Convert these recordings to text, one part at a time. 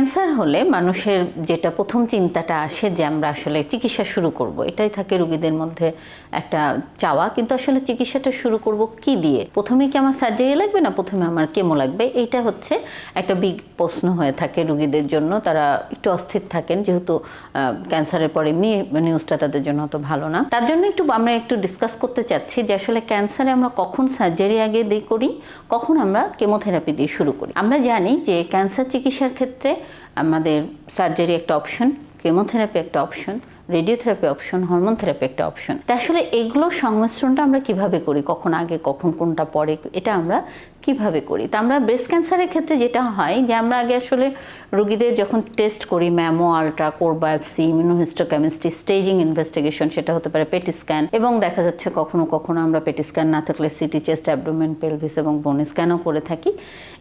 Cancer হলে মানুষের যেটা প্রথম চিন্তাটা আসে যে আমরা আসলে চিকিৎসা শুরু করব। এটাই থাকে রোগীদের মধ্যে একটা চাওয়া, কিন্তু আসলে চিকিৎসাটা শুরু করব কি দিয়ে? প্রথমে কি আমার সার্জারি লাগবে না প্রথমে আমার কেমো লাগবে? এইটা হচ্ছে একটা বিগ প্রশ্ন হয়ে থাকে রোগীদের জন্য। তারা একটু অস্থির থাকেন, যেহেতু ক্যান্সারের পরে এমনি নিউজটা তাদের জন্য অত ভালো না। তার জন্য একটু, আমরা একটু ডিসকাস করতে চাচ্ছি যে আসলে ক্যান্সারে আমরা কখন সার্জারি আগে দিয়ে করি? কখন আমরা কেমোথেরাপি দিয়ে শুরু করি? আমরা জানি যে ক্যান্সার চিকিৎসার ক্ষেত্রে আমাদের সার্জারি একটা অপশন কেমোথেরাপি একটা option radiotherapy option hormone therapy একটা অপশন তা আসলে এগুলোর সংমিশ্রণটা আমরা কীভাবে করি? কখন আগে, কখন কোনটা পরে? এটা আমরা কীভাবে করি? তা আমরা ব্রেস্ট ক্যান্সারের ক্ষেত্রে যেটা হয় যে আমরা আগে আসলে রোগীদের যখন টেস্ট করি mammo ultra core biopsy immunohistochemistry staging investigation সেটা হতে পারে পেটি স্ক্যান এবং দেখা যাচ্ছে কখনো কখনো আমরা পেটি স্ক্যান না থাকলে সিটি চেস্ট অ্যাবডোমেন পেলভিস এবং বোন স্ক্যানও করে থাকি।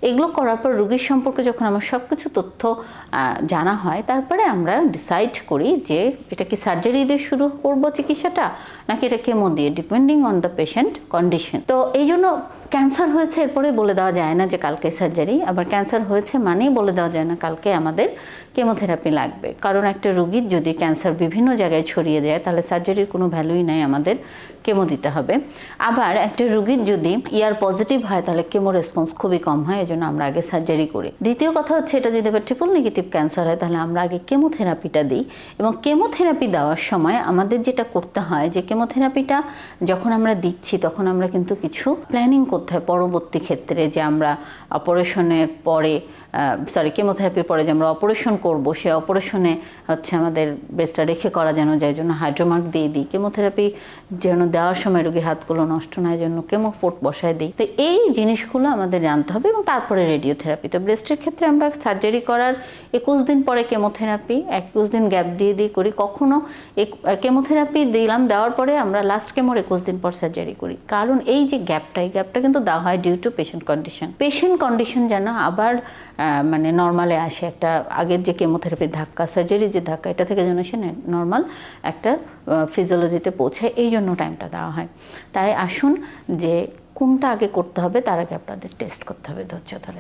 এগুলো করার পর রোগীর সম্পর্কে যখন আমার সব কিছু তথ্য জানা হয়, তারপরে আমরা ডিসাইড করি যে এটা কি সার্জারি দিয়ে শুরু করব চিকিৎসাটা? নাকি এটা কেমন দিয়ে? Depending on the patient condition তো এই জন্য ক্যান্সার হয়েছে এরপরে বলে দেওয়া যায় না যে কালকে সার্জারি, আবার ক্যান্সার হয়েছে মানেই বলে দেওয়া যায় না কালকে আমাদের কেমোথেরাপি লাগবে। কারণ একটা রুগীর যদি ক্যান্সার বিভিন্ন জায়গায় ছড়িয়ে যায়, তাহলে সার্জারির কোনো ভ্যালুই নাই আমাদের কেমো দিতে হবে। আবার একটা রুগীর যদি ইয়ার পজিটিভ হয়, তাহলে কেমো রেসপন্স খুবই কম হয়, এজন্য আমরা আগে সার্জারি করি। দ্বিতীয় কথা হচ্ছে, এটা যদি আবার ট্রিপল নেগেটিভ ক্যান্সার হয়, তাহলে আমরা আগে কেমোথেরাপিটা দিই। এবং কেমোথেরাপি দেওয়ার সময় আমাদের যেটা করতে হয়, যে কেমোথেরাপিটা যখন আমরা দিচ্ছি, তখন আমরা কিন্তু কিছু প্ল্যানিং করতে হয় পরবর্তী ক্ষেত্রে যে আমরা অপারেশনের পরে সরি কেমোথেরাপির পরে যে আমরা অপারেশন করব, সে অপারেশনে হচ্ছে আমাদের ব্রেস্টটা রেখে করা যেন যায় জন্য হাইড্রোমার্ক দিয়ে দিই। কেমোথেরাপি যেন দেওয়ার সময় রোগীর হাতগুলো নষ্ট না জন্য কেমোফোর্ট বসায় দিই। তো এই জিনিসগুলো আমাদের জানতে হবে এবং তারপরে রেডিওথেরাপি। তো ব্রেস্টের ক্ষেত্রে আমরা সার্জারি করার একুশ দিন পরে কেমোথেরাপি, একুশ দিন গ্যাপ দিয়ে দিয়ে করি। কখনো কেমোথেরাপি দিলাম, দেওয়ার পরে আমরা লাস্ট কেমোর একুশ দিন পর সার্জারি করি। কারণ এই যে গ্যাপটা, এই গ্যাপটা কিন্তু দেওয়া হয় due to patient condition patient condition যেন আবার মানে নর্মালে আসে একটা আগের যে কেমোথেরাপির ধাক্কা সার্জারির যে ধাক্কা, এটা থেকে যেন সে নর্মাল একটা ফিজিওলজিতে পৌঁছায় এই জন্য টাইমটা দেওয়া হয়। তাই আসুন যে কোনটা আগে করতে হবে, তার আগে আপনাদের টেস্ট করতে হবে ধৈর্য ধরে।